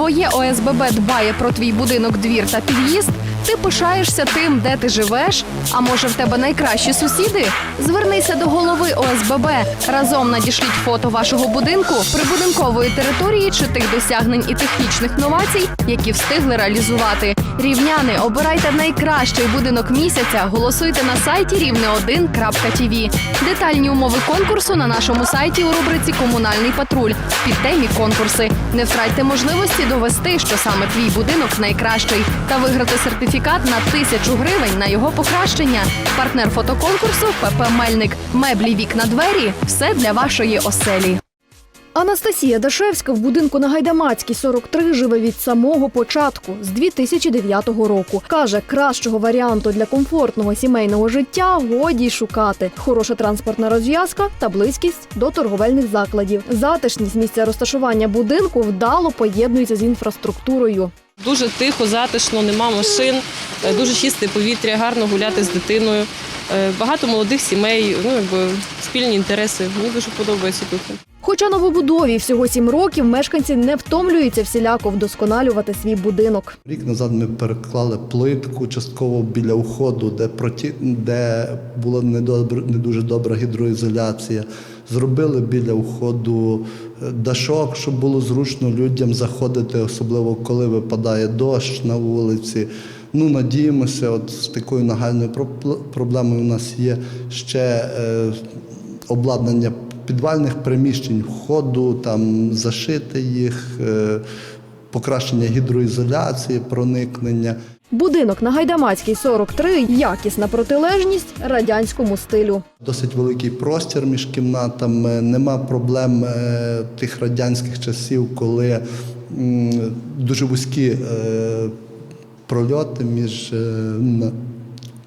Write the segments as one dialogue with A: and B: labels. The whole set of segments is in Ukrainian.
A: твоє ОСББ дбає про твій будинок, двір та під'їзд, ти пишаєшся тим, де ти живеш. А може в тебе найкращі сусіди? Звернися до голови ОСББ. Разом надішліть фото вашого будинку, прибудинкової території чи тих досягнень і технічних новацій, які встигли реалізувати. Рівняни, обирайте найкращий будинок місяця. Голосуйте на сайті рівне1.tv. Детальні умови конкурсу на нашому сайті у рубриці Комунальний патруль в підтемі конкурси. Не втратьте можливості довести, що саме твій будинок найкращий, та виграти сертифікат на тисячу гривень на його покращення. Партнер фотоконкурсу ПП Мельник. Меблі, вікна, двері все для вашої оселі.
B: Анастасія Дашевська в будинку на Гайдамацькій 43 живе від самого початку з 2009 року. Каже, кращого варіанту для комфортного сімейного життя годі й шукати. Хороша транспортна розв'язка та близькість до торговельних закладів. Затишність місця розташування будинку вдало поєднується з інфраструктурою.
C: Дуже тихо, затишно, нема машин, е, дуже чисте повітря, гарно гуляти з дитиною. Е, Багато молодих сімей, ну якби спільні інтереси. Мені дуже подобається тут.
B: Хоча новобудові всього сім років мешканці не втомлюються всіляко вдосконалювати свій будинок.
D: Рік назад ми переклали плитку частково біля входу, де проті... де була недобр... не дуже добра гідроізоляція. Зробили біля входу е, дашок, щоб було зручно людям заходити, особливо коли випадає дощ на вулиці. Ну, надіємося, от з такою нагальною проблемою у нас є ще е, обладнання підвальних приміщень, входу, там зашити їх, е, покращення гідроізоляції, проникнення.
B: Будинок на Гайдамацькій 43 – якісна протилежність радянському стилю.
D: Досить великий простір між кімнатами, нема проблем е, тих радянських часів, коли дуже вузькі е, прольоти між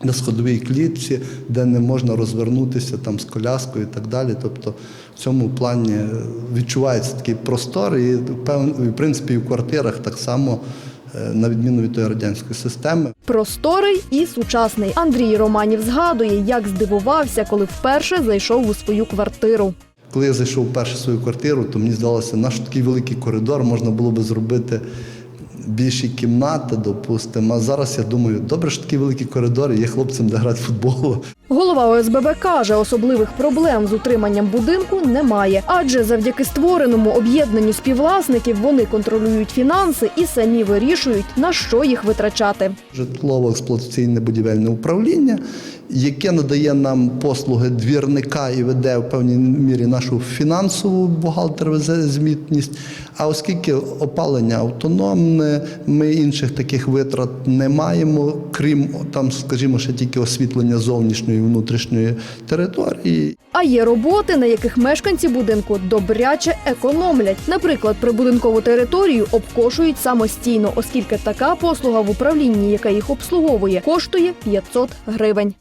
D: на, сходовій клітці, де не можна розвернутися там з коляскою і так далі. Тобто в цьому плані е, відчувається такий простор, і в принципі і в квартирах так само, е, на відміну від тої радянської системи.
B: Просторий і сучасний. Андрій Романів згадує, як здивувався, коли вперше зайшов у свою квартиру.
D: Коли я зайшов вперше в свою квартиру, то мені здалося, наш такий великий коридор можна було би зробити більші кімнати, допустимо. А зараз я думаю, добре, що такий великий коридор, і є хлопцям де грати в футбол.
B: Голова ОСББ каже, особливих проблем з утриманням будинку немає, адже завдяки створеному об'єднанню співвласників вони контролюють фінанси і самі вирішують, на що їх витрачати.
D: Житлово-експлуатаційне будівельне управління, яке надає нам послуги двірника і веде в певній мірі нашу фінансову бухгалтер-звітність. А оскільки опалення автономне, ми інших таких витрат не маємо, крім там, скажімо, ще тільки освітлення зовнішньої і внутрішньої території.
B: А є роботи, на яких мешканці будинку добряче економлять. Наприклад, прибудинкову територію обкошують самостійно, оскільки така послуга в управлінні, яка їх обслуговує, коштує 500 гривень.